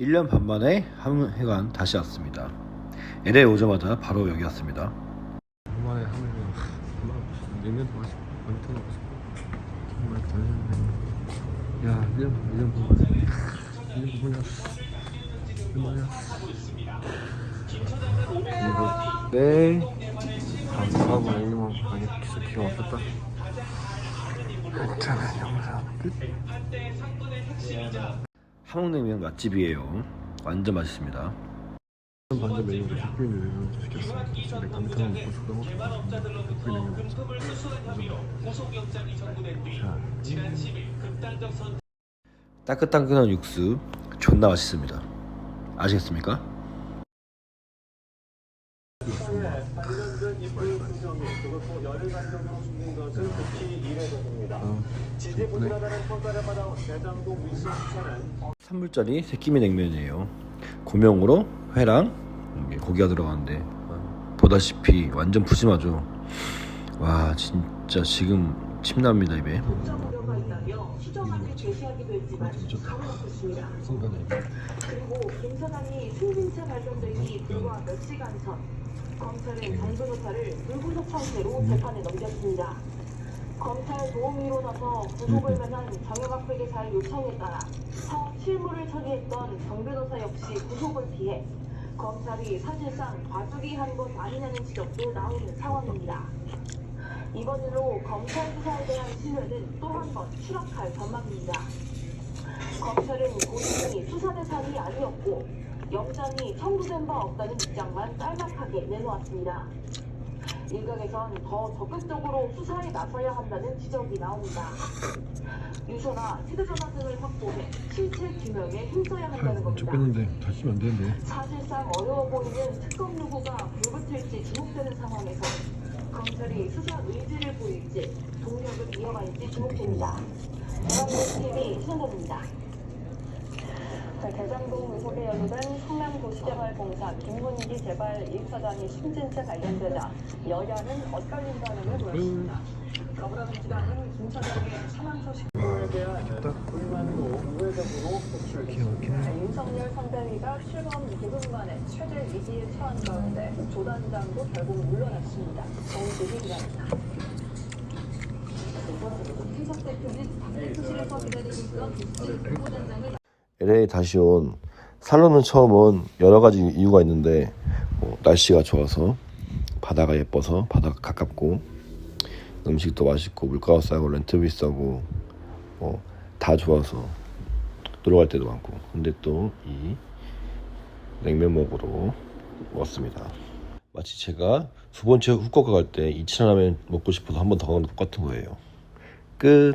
1년 반 만에 한해관 다시 왔습니다. LA 오자마자 바로 여기 왔습니다. 하면은 정말 냉면도 맛있고 완전 맛있고 정말 잘했네 야 1년 1년 반 만에 1년 반 만에 얼마냐 네. 다음 냉면 많이 진짜 기가 막혔다. 일단은 영상 끝 함흥냉면 맛집이에요. 완전 맛있습니다. 반전 메뉴로 숯불냉면 시켰어. 근데 감탕 먹고 죽다 먹고 숯불냉면 먹었어. 음. 따끈따끈한 육수 존나 맛있습니다. 아시겠습니까? 지지분이라는 평가를 받아온 대장동 민수수사는 3불짜리 새끼미 냉면이에요. 고명으로 회랑 고기가 들어가는데 보다시피 완전 푸짐하죠. 와 진짜 지금 침납니다 입에. 시청한테 제시하기도 했지만 바로 없었습니다. 그리고 김 사장이 승진차 발견되기 불과 몇 시간 전 검찰은 정준호 사를 불구속 상태로 재판에 넘겼습니다. 검찰 도우미로 나서 구속을 면한 정영학 회계사의 요청에 따라 첫 실무를 처리했던 정 변호사 역시 구속을 피해 검찰이 사실상 과수기 한 것 아니냐는 지적도 나오는 상황입니다. 이번 일로 검찰 수사에 대한 신뢰는 또 한 번 추락할 전망입니다. 검찰은 고인이 수사 대상이 아니었고 영장이 청구된 바 없다는 입장만 짤막하게 내놓았습니다. 일각에선 더 적극적으로 수사에 나서야 한다는 지적이 나옵니다. 유서나 휴대전화 등을 확보해 실체 규명에 힘써야 한다는 쭉 겁니다. 뺐는데 다시 안 되는데 사실상 어려워 보이는 특검 누구가 불붙을지 주목되는 상황에서 검찰이 수사 의지를 보일지 동력을 이어갈지 주목됩니다. 대한민국 신원입니다. 대장동 의혹에 연루된 성남도시개발공사 김문기 재발 1차장이 숨진 채 발견되자 여야는 엇갈린 반응을 보였습니다. 더불어민주당은 김 차장의 사망 소식 기가 막히네 윤석열 선대위가 출범 2분 만에 최대 위기에 처한 가운데 조 단장도 결국 물러났습니다. 정식이 기다립니다. 해석 대표는 당대표실에서 기다리고 있던 조 단장을 LA 다시 온 살로는 처음은 여러 가지 이유가 있는데 뭐 날씨가 좋아서 바다가 예뻐서 바다가 가깝고 음식도 맛있고 물가가 싸고 렌트 비싸고 뭐 다 좋아서 놀러 갈 때도 많고. 근데 또 이 냉면 먹으러 왔습니다. 마치 제가 두 번째 후쿠오카 갈 때 이치라라면 먹고 싶어서 한 번 더 가는 것 똑같은 거예요. 끝